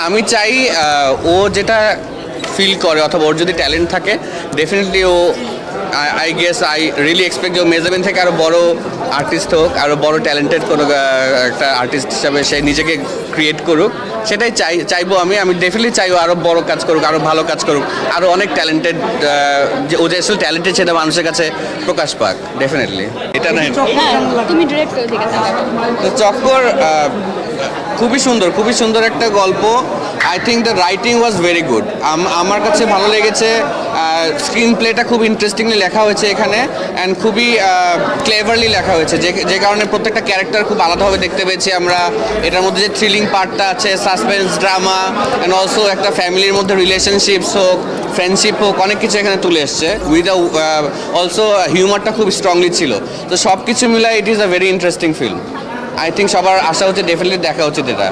আমি চাই ও যেটা ফিল করে অথবা ওর যদি ট্যালেন্ট থাকে definitely O I guess I really expect যে মেজাবেন থেকে আরও বড় আর্টিস্ট হোক আরও বড় ট্যালেন্টেড কোনো একটা আর্টিস্ট হিসাবে সে নিজেকে ক্রিয়েট করুক সেটাই চাই চাইব আমি। আমি ডেফিনেটলি চাইব আরও বড় কাজ করুক আরও ভালো কাজ করুক আরও অনেক ট্যালেন্টেড যে ও যে আসলে ট্যালেন্টেড সেটা মানুষের কাছে প্রকাশ পাক ডেফিনেটলি এটা না হ্যাঁ তুমি ডিরেক্ট করে ঠিক আছে তো চক্কর আহ, খুবই সুন্দর খুবই সুন্দর একটা গল্প। I think the writing was very good আমার কাছে ভালো লেগেছে স্ক্রিন প্লেটা খুব ইন্টারেস্টিংলি লেখা হয়েছে এখানে অ্যান্ড খুবই ক্লেভারলি লেখা হয়েছে। যে যে কারণে প্রত্যেকটা ক্যারেক্টার খুব আলাদাভাবে দেখতে পেয়েছি আমরা। এটার মধ্যে যে থ্রিলিং পার্টটা আছে সাসপেন্স ড্রামা অ্যান্ড অলসো একটা ফ্যামিলির মধ্যে রিলেশনশিপস হোক ফ্রেন্ডশিপ হোক, অনেক কিছু এখানে তুলে এসছে। উইথ আ অলসো হিউমারটা খুব স্ট্রংলি ছিল। তো সব কিছু মিলাই it is a very interesting film I think সবার আশা হচ্ছে ডেফিনেটলি দেখা উচিত এটা।